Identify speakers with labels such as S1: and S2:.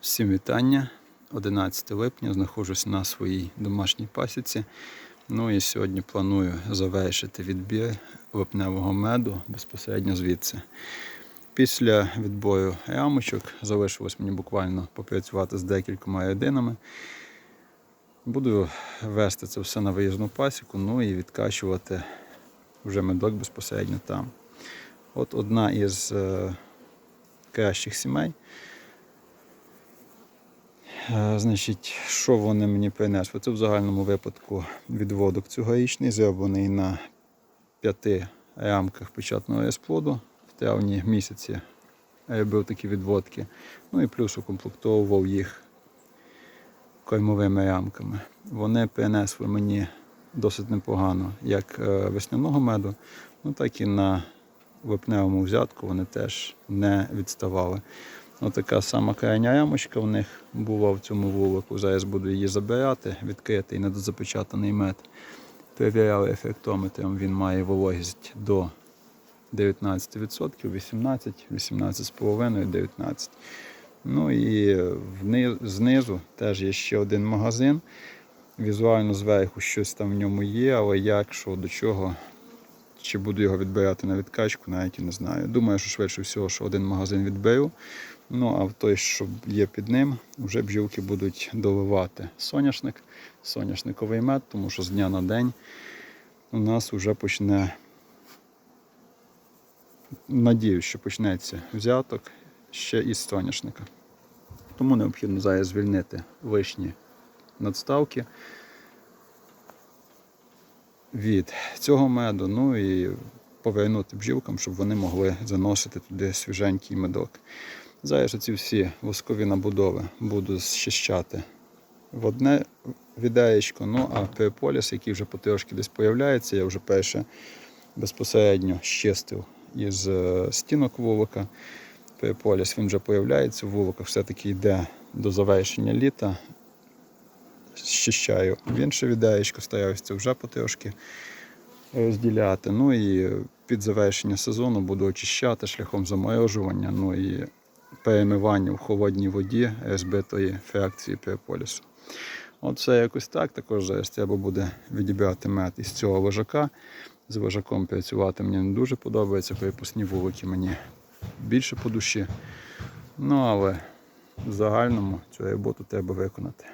S1: Всім вітання. 11 липня знаходжусь на своїй домашній пасіці. Ну і сьогодні планую завершити відбір липневого меду безпосередньо звідси. Після відбою ямочок залишилось мені буквально попрацювати з декількома єдинами. Буду вести це все на виїзну пасіку, ну і відкачувати вже медок безпосередньо там. От одна із е, кращих сімей. Е, Значить, що вони мені принесли? Це в загальному випадку відводок цьогорічний, зроблений на п'яти рамках печатного розплоду. В травні місяці робив такі відводки. Ну і плюс укомплектовував їх кормовими рамками. Вони принесли мені досить непогано як е, весняного меду, ну так і на випневому взятку вони теж не відставали. Отака сама крайня ямочка в них була в цьому вулику. Зараз буду її забирати, відкритий недозапечатаний мед. Перевіряли ефектометром, він має вологість до 19%, 18, 18,5, 19. Ну і знизу теж є ще один магазин. Візуально зверху щось там в ньому є, але як, що, до чого, чи буду його відбирати на відкачку, навіть і не знаю. Думаю, що швидше всього, що один магазин відберу. Ну, а в той, що є під ним, вже бджілки будуть доливати соняшник, соняшниковий мед, тому що з дня на день у нас вже почне, надіюсь, що почнеться взяток ще із соняшника. Тому необхідно зараз звільнити лишні надставки від цього меду, ну і повернути бджілкам, щоб вони могли заносити туди свіженький медок. Зараз ці всі воскові набудови буду зчищати в одне відеєчко, ну а переполіс, який вже потрошки десь появляється, я вже перше безпосередньо щистив із е, стінок вулика. Переполіс він вже появляється в вуликах, все-таки йде до завершення літа. Щищаю в інше стараюся це вже потрошки розділяти. Ну і під завершення сезону буду очищати шляхом заморожування, ну і перемивання в холодній воді розбитої фракції переполісу. Все якось так. Також зараз треба буде відібрати мед із цього лежака. З лежаком працювати мені не дуже подобається, перепускні вулики мені більше по душі. Ну але в загальному цю роботу треба виконати.